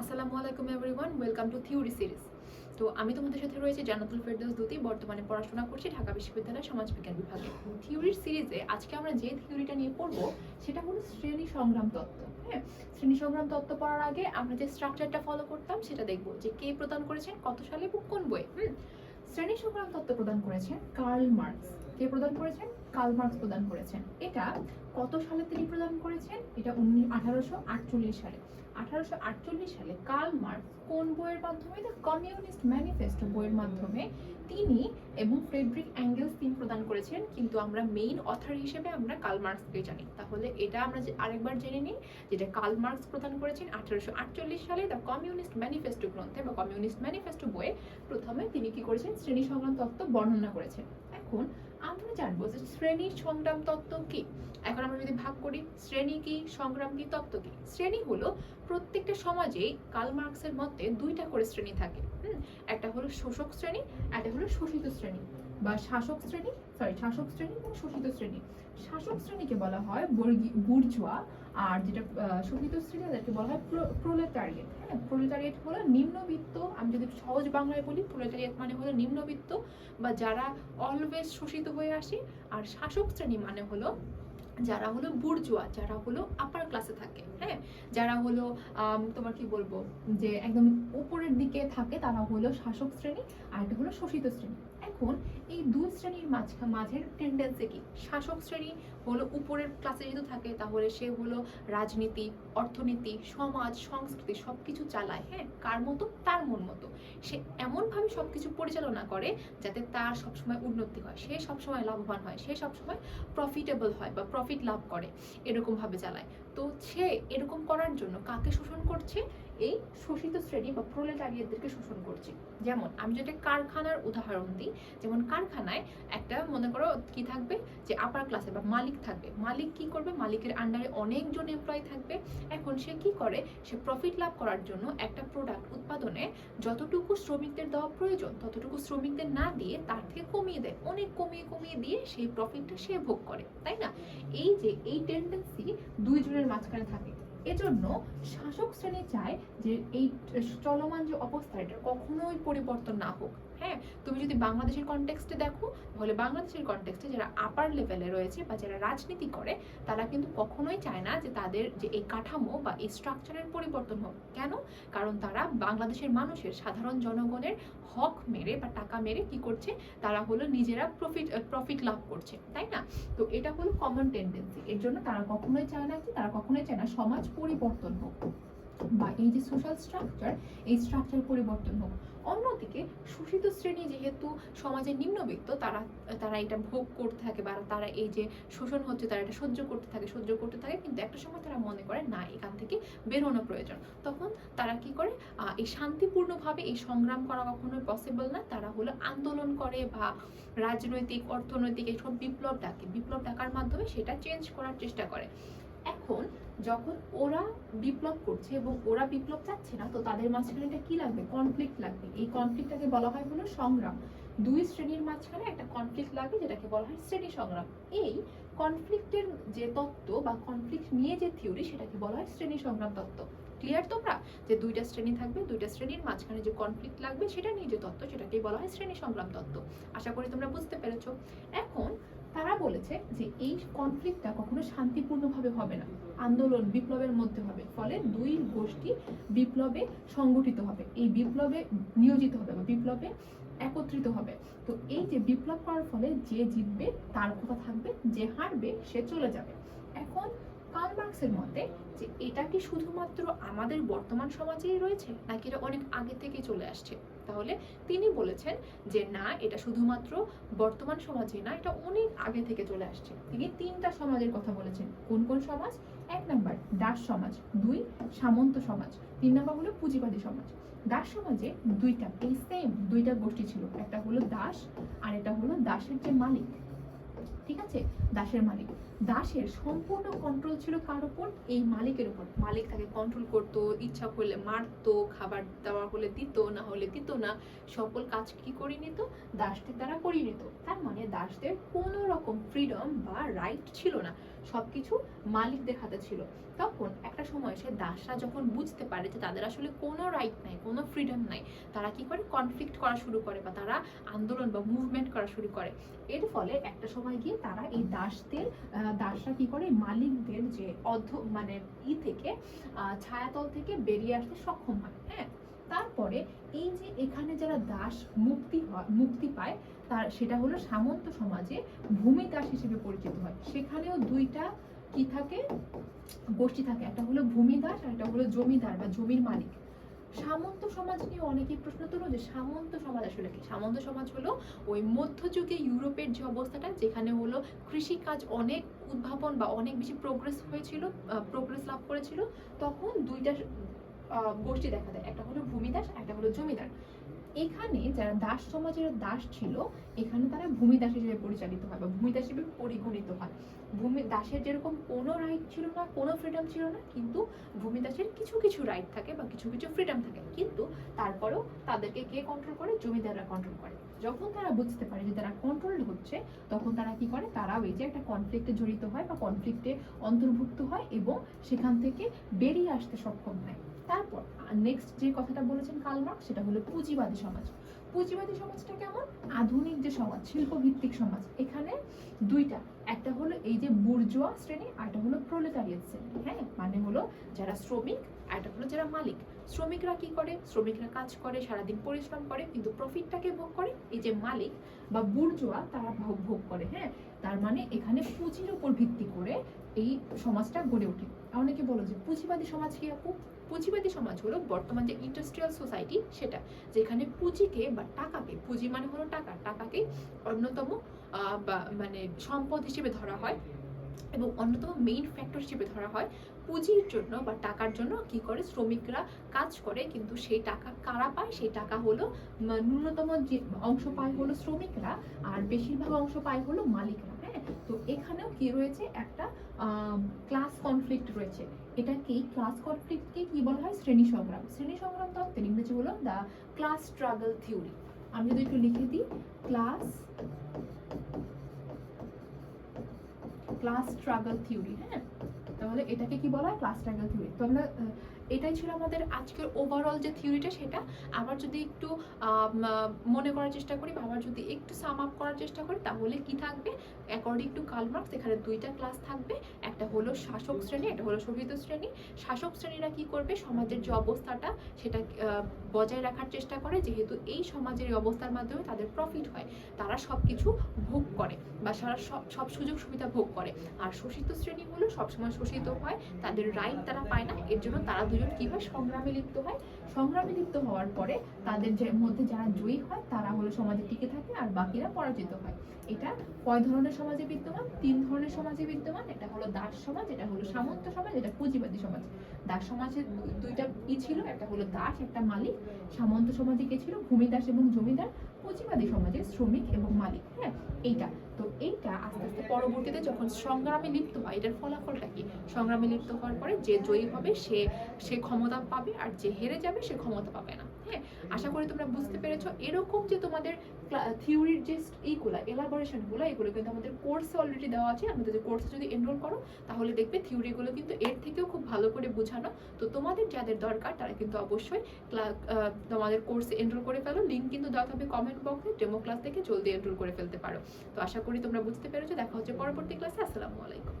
আসসালামু আলাইকুম everyone welcome to theory series তো আমি তোমাদের সাথে রয়েছে জান্নাতুল ফেরদৌস দুতি, বর্তমানে পড়াশোনা করছি ঢাকা বিশ্ববিদ্যালয় সমাজবিজ্ঞান বিভাগে। থিওরির সিরিজে আজকে আমরা যে থিওরিটা নিয়ে পড়ব, সেটা হলো শ্রেণি সংগ্রাম তত্ত্ব হ্যাঁ? শ্রেণি সংগ্রাম তত্ত্ব পড়ার আগে আমরা যে স্ট্রাকচারটা ফলো করতাম, সেটা দেখব যে কে প্রদান করেছেন, কত সালে এবং কোন বই হুম? শ্রেণি সংগ্রাম তত্ত্ব প্রদান করেছেন কার্ল মার্কস। কে প্রদান করেছেন? কার্ল মার্কস প্রদান করেছেন। এটা কত সালে তিনি প্রদান করেছেন? এটা উনিশ, আঠারোশো সালে। আঠারোশো আটচল্লিশ সালে কার্ল মার্কস কোন বইয়ের মাধ্যমে? দ্য কমিউনিস্ট ম্যানিফেস্টো বইয়ের মাধ্যমে তিনি এবং ফ্রেডরিক অ্যাঙ্গেলস তিনি প্রদান করেছেন। কিন্তু আমরা মেইন অথার হিসেবে আমরা কার্ল মার্কসকে জানি। তাহলে এটা আমরা যে আরেকবার জেনে নিই যেটা কার্ল মার্কস প্রদান করেছেন আঠারোশো আটচল্লিশ সালে দ্য কমিউনিস্ট ম্যানিফেস্টো গ্রন্থে। বা কমিউনিস্ট ম্যানিফেস্টো বইয়ে প্রথমে তিনি কি করেছেন? শ্রেণি সংগ্রাম তত্ত্ব বর্ণনা করেছেন। এখন আমরা জানব যে শ্রেণির সংগ্রাম তত্ত্ব কি? এখন আমরা যদি ভাগ করি, শ্রেণি কি, সংগ্রাম কি, তত্ত্ব কি? শ্রেণি হলো প্রত্যেকটা সমাজেই কার্ল মার্কসের মতে দুইটা করে শ্রেণি থাকে একটা হলো শোষক শ্রেণি, একটা হলো শোষিত শ্রেণি বা শাসক শ্রেণি সরি শাসক শ্রেণি এবং শোষিত শ্রেণি। শাসক শ্রেণীকে বলা হয় বুর্জুয়া, আর যেটা শোষিত শ্রেণি তাদেরকে বলা হয় প্রোলেটারিয়েট হ্যাঁ? প্রোলেটারিয়েট হলো নিম্নবিত্ত, আমি যদি সহজ বাংলায় বলি, প্রোলেটারিয়েট মানে হলো নিম্নবিত্ত বা যারা অলওয়েজ শোষিত হয়ে আসে, আর শাসক শ্রেণি মানে হলো যারা হলো বুর্জুয়া যারা হলো আপার ক্লাসে থাকে হ্যাঁ? যারা হলো তোমার কি বলব? যে একদম উপরের দিকে থাকে তারা হলো শাসক শ্রেণি আর একটা হলো শোষিত শ্রেণি। এখন এই দুই শ্রেণির মাঝখা, মাঝের টেন্ডেন্সি কি? শাসক শ্রেণি হলো উপরের ক্লাসে যেহেতু থাকে, তাহলে সে হলো রাজনীতি, অর্থনীতি, সমাজ, সংস্কৃতি সব কিছু চালায় হ্যাঁ? কার মতো? তার মন মতো। সে এমনভাবে সব কিছু পরিচালনা করে যাতে তার সবসময় উন্নতি হয়। সে সবসময় লাভবান হয়, সে সবসময় প্রফিটেবল হয় বা প্রফিট লাভ করে এরকম ভাবে চালায়। তো সে এরকম করার জন্য কাকে শোষণ করছে? এই শোষিত শ্রেণি বা প্রোলেটারিয়াতদেরকে শোষণ করছে। যেমন, আমি যদি কারখানার উদাহরণ দিই, যেমন কারখানায় একটা, মনে করো, কি থাকবে? যে আপার ক্লাসে বা মালিক থাকবে। মালিক কি করবে? মালিকের আন্ডারে অনেকজন এমপ্লয় থাকবে। এখন সে কি করে? সে প্রফিট লাভ করার জন্য একটা প্রোডাক্ট উৎপাদনে যতটুকু শ্রমিকদের দেওয়া প্রয়োজন, ততটুকু শ্রমিকদের না দিয়ে তার থেকে কমিয়ে দেয়। অনেক কমিয়ে কমিয়ে দিয়ে সেই প্রফিটটা সে ভোগ করে, তাই না? এই যে, এই টেন্ডেন্সি দুই জনের মাঝখানে থাকে। এজন্য শাসক শ্রেণি চায় যে এই চলমান যে অবস্থা, এটা কখনোই পরিবর্তন না হোক। হ্যাঁ তুমি যদি বাংলাদেশের কনটেক্সটে দেখো, তাহলে বাংলাদেশের কনটেক্সটে যারা আপার লেভেলে রয়েছে বা যারা রাজনীতি করে, তারা কিন্তু কখনোই চায় না যে তাদের যে এই কাঠামো বা এই স্ট্রাকচারের পরিবর্তন হোক। কেন? কারণ তারা বাংলাদেশের মানুষের, সাধারণ জনগণের হক মেরে বা টাকা মেরে কি করছে? তারা হলো নিজেরা প্রফিট প্রফিট লাভ করছে, তাই না? তো এটা হলো কমন টেন্ডেন্সি এর জন্য তারা কখনোই চায় না কি তারা কখনোই চায় না সমাজ পরিবর্তন হোক বা এই যে সোশ্যাল স্ট্রাকচার এই স্ট্রাকচার পরিবর্তন হোক। অন্যদিকে শোষিত শ্রেণি যেহেতু সমাজের নিম্নবিত্ত, তারা তারা এটা ভোগ করতে থাকে বা তারা এই যে শোষণ হচ্ছে, তারা এটা সহ্য করতে থাকে, সহ্য করতে থাকে, কিন্তু একটা সময় তারা মনে করে, না, এখান থেকে বেরোনো প্রয়োজন। তখন তারা কি করে? এই শান্তিপূর্ণভাবে এই সংগ্রাম করা কখনোই পসিবল না। তারা হলো আন্দোলন করে বা রাজনৈতিক, অর্থনৈতিক এইসব বিপ্লব ডাকে। বিপ্লব ডাকার মাধ্যমে সেটা চেঞ্জ করার চেষ্টা করে। এখন যখন ওরা বিপ্লব করছে এবং ওরা বিপ্লব চাচ্ছে না, তো তাদের মাঝখানে কি লাগবে? কনফ্লিক্ট লাগবে। এই কনফ্লিক্টটাকে বলা হয় হলো সংগ্রাম। দুই শ্রেণির মাঝখানে একটা কনফ্লিক্ট লাগবে, যেটাকে বলা হয় শ্রেণি সংগ্রাম। এই কনফ্লিক্টের যে তত্ত্ব বা কনফ্লিক্ট নিয়ে যে থিওরি সেটাকে বলা হয় শ্রেণি সংগ্রাম তত্ত্ব। ক্লিয়ার তোমরা? যে দুইটা শ্রেণি থাকবে, দুইটা শ্রেণির মাঝখানে যে কনফ্লিক্ট লাগবে, সেটা নিয়ে যে তত্ত্ব সেটাকে বলা হয় শ্রেণি সংগ্রাম তত্ত্ব। আশা করি তোমরা বুঝতে পেরেছ। এখন তারা বলেছে যে এই কনফ্লিক্টটা কখনো শান্তিপূর্ণভাবে হবে না। আন্দোলন বিপ্লবের মধ্যে হবে, ফলে দুই গোষ্ঠী বিপ্লবে সংগঠিত হবে। এই বিপ্লবে নিয়োজিত হবে বা বিপ্লবে একত্রিত হবে। তো এই যে বিপ্লব করার ফলে যে জিতবে, তার কথা থাকবে, যে হারবে, সে চলে যাবে। এখন কার্ল মার্কসের মতে যে এটা কি শুধুমাত্র আমাদের বর্তমান সমাজেই রয়েছে, নাকি এটা অনেক আগে থেকে চলে আসছে? তাহলে তিনি বলেছেন যে, না, এটা শুধুমাত্র বর্তমান সমাজে না, এটা অনেক আগে থেকে চলে আসছে। তিনি তিনটা সমাজের কথা বলেছেন। কোন কোন সমাজ? এক নাম্বার, দাস সমাজ। দুই, সামন্ত সমাজ। তিন নাম্বার হলো পুঁজিবাদী সমাজ। দাস সমাজে দুইটা, এই সেম দুইটা গোষ্ঠী ছিল। একটা হলো দাস আর এটা হলো দাসের যে মালিক। ঠিক আছে? দাসের মালিক। দাসের সম্পূর্ণ কন্ট্রোল ছিল কার উপর? এই মালিকের উপর। মালিক তাকে কন্ট্রোল করতো, ইচ্ছা করলে মারতো, খাবার দাবার হলে দিত, না হলে দিত না। সকল কাজ কি করে নিত? দাসদের দ্বারা করিয়ে নিত। তার মানে দাসদের কোনো রকম ফ্রিডম বা রাইট ছিল না। সবকিছু মালিকদের হাতে ছিল। তখন একটা সময় সে দাসরা যখন বুঝতে পারে যে তাদের আসলে কোনো রাইট নাই, কোনো ফ্রিডম নাই, তারা কি করে? কনফ্লিক্ট করা শুরু করে বা তারা আন্দোলন বা মুভমেন্ট করা শুরু করে। এর ফলে একটা সময় গিয়ে তারা এই দাসদের দাসরা কি করে? মালিকদের যে অধ মানে ই থেকে ছায়াতল থেকে বেরিয়ে আসতে সক্ষম হয় হ্যাঁ? তারপরে এই যে এখানে যারা দাস মুক্তি হয়, মুক্তি পায়, তার, সেটা হলো সামন্ত সমাজে ভূমি দাস হিসেবে পরিচিত হয়। সেখানেও দুইটা কি থাকে? গোষ্ঠী থাকে। একটা হলো ভূমি দাস আর একটা হলো জমিদার বা জমির মালিক। সামন্ত সমাজ নিয়ে অনেকেই প্রশ্ন তুলো যে সামন্ত সমাজ আসলে কি? সামন্ত সমাজ হলো ওই মধ্যযুগে ইউরোপের যে অবস্থাটা, যেখানে হলো কৃষিকাজ অনেক উদ্ভাবন বা অনেক বেশি প্রোগ্রেস হয়েছিল প্রোগ্রেস লাভ করেছিল, তখন দুইটা গোষ্ঠী দেখা দেয়। একটা হলো ভূমিদাস, একটা হলো জমিদার। এখানে যারা দাস সমাজের দাস ছিল, এখানে তারা ভূমিদাস হিসেবে পরিচালিত হয় বা ভূমিদাস হিসেবে পরিগণিত হয়। ভূমি, দাসের যেরকম কোনো রাইট ছিল না, কোনো ফ্রিডম ছিল না, কিন্তু ভূমিদাসের কিছু কিছু রাইট থাকে বা কিছু কিছু ফ্রিডম থাকে। কিন্তু তারপরেও তাদেরকে কে কন্ট্রোল করে? জমিদাররা কন্ট্রোল করে। যখন তারা বুঝতে পারে যে তারা কন্ট্রোল হচ্ছে, তখন তারা কি করে? তারাও এই যে একটা কনফ্লিক্টে জড়িত হয় বা কনফ্লিক্টে অন্তর্ভুক্ত হয় এবং সেখান থেকে বেরিয়ে আসতে সক্ষম হয়। তারপর নেক্সট যে কথাটা বলেছেন কালমার্ক সেটা হলো পুঁজিবাদী সমাজ। পুঁজিবাদী সমাজটা কেমন? আধুনিক যে সমাজ, শিল্পভিত্তিক সমাজ। এখানে দুইটা, একটা হলো এই যে বুর্জোয়া শ্রেণি, আর একটা হলো প্রোলেতারিয়াত শ্রেণি। হ্যাঁ মানে হলো যারা শ্রমিক, আর একটা হলো যারা মালিক। শ্রমিকরা কি করে? শ্রমিকরা কাজ করে, সারাদিন পরিশ্রম করে, কিন্তু প্রফিটটাকে ভোগ করে। এই যে মালিক বা বুর্জোয়া, তারা ভোগ ভোগ করে। হ্যাঁ তার মানে এখানে পুঁজির উপর ভিত্তি করে এই সমাজটা গড়ে ওঠে। অনেকে বলো যে পুঁজিবাদী সমাজ কি আপু? পুঁজিবাদী সমাজ হলো বর্তমান যে ইন্ডাস্ট্রিয়াল সোসাইটি সেটা, যেখানে পুঁজিকে বা টাকাকে, পুঁজি মানে হলো টাকা, টাকাকে অন্যতম বা মানে সম্পদ হিসেবে ধরা হয় এবং অন্যতম মেইন ফ্যাক্টর হিসেবে ধরা হয় পুঁজির জন্য বা টাকার জন্য। কি করে? শ্রমিকরা কাজ করে কিন্তু সেই টাকা কারা পায়? সেই টাকা হলো ন্যূনতম যে অংশ পায় হলো শ্রমিকরা, আর বেশিরভাগ অংশ পায় হলো মালিকরা। তো এখানেও কি রয়েছে? একটা ক্লাস কনফ্লিক্ট রয়েছে। এটা কি ক্লাস কনফ্লিক্টকে কি বলা হয়? শ্রেণি সংগ্রাম। শ্রেণি সংগ্রাম তত্ত্বের ইংরেজি হলো দ্য ক্লাস স্ট্রাগল থিওরি আমি যদি একটু লিখে দিই ক্লাস ক্লাস স্ট্রাগল থিওরি হ্যাঁ? তাহলে এটাকে কি বলা হয়? ক্লাস স্ট্রাগল থিওরি তো আমরা এটাই ছিল আমাদের আজকের ওভারঅল যে থিওরিটা সেটা আবার যদি একটু মনে করার চেষ্টা করি বা আবার যদি একটু সাম আপ করার চেষ্টা করি, তাহলে কি থাকবে? অ্যাকর্ডিং টু কালমার্কস এখানে দুইটা ক্লাস থাকবে। একটা হলো শাসক শ্রেণি, একটা হলো শোষিত শ্রেণি। শাসক শ্রেণীরা কি করবে? সমাজের যে অবস্থাটা, সেটা বজায় রাখার চেষ্টা করে। যেহেতু এই সমাজের অবস্থার মাধ্যমে তাদের প্রফিট হয়, তারা সব কিছু ভোগ করে বা সারা সব সব সুযোগ সুবিধা ভোগ করে। আর শোষিত শ্রেণি হলো সবসময় শোষিত হয়, তাদের রাইট তারা পায় না, এর জন্য তারা দুজন কি হয় সংগ্রামে লিপ্ত হয়। সংগ্রামে লিপ্ত হওয়ার পরে তাদের যে মধ্যে যারা জয়ী হয়, তারা হলো সমাজে টিকে থাকে আর বাকিরা পরাজিত হয়। এটা কয় ধরনের সমাজে বিদ্যমান? তিন ধরনের সমাজে বিদ্যমান। এটা হলো দাস সমাজ, এটা হলো সামন্ত সমাজ, এটা পুঁজিবাদী সমাজ। দাস সমাজের দুইটা ই ছিল, একটা হলো দাস, একটা মালিক। সামন্ত সমাজে কে ছিল? ভূমিদাস এবং জমিদার। পুঁজিবাদী সমাজে শ্রমিক এবং মালিক হ্যাঁ এইটা। তো এইটা আস্তে আস্তে পরবর্তীতে যখন সংগ্রামে লিপ্ত হয়, এটার ফলাফলটা কি? সংগ্রামে লিপ্ত হওয়ার পরে যে জয়ী হবে, সে সে ক্ষমতা পাবে, আর যে হেরে যাবে, সে ক্ষমতা পাবে না। হ্যাঁ আশা করি তোমরা বুঝতে পেরেছ। এরকম যে তোমাদের থিওরির যে এইগুলা এলাবোরেশনগুলো এগুলো কিন্তু আমাদের কোর্সে অলরেডি দেওয়া আছে। আমাদের যে কোর্সে যদি এনরোল করো, তাহলে দেখবে থিওরিগুলো কিন্তু এর থেকেও খুব ভালো করে বোঝানো। তো তোমাদের যাদের দরকার, তারা কিন্তু অবশ্যই তোমাদের কোর্সে এনরোল করে ফেলো। লিঙ্ক কিন্তু দেওয়া থাকবে কমেন্ট বক্সে ডেমো ক্লাস থেকে জলদি এনরোল করে ফেলতে পারো। তো আশা করি তোমরা বুঝতে পেরেছ। দেখা হচ্ছে পরবর্তী ক্লাসে আসসালামু আলাইকুম।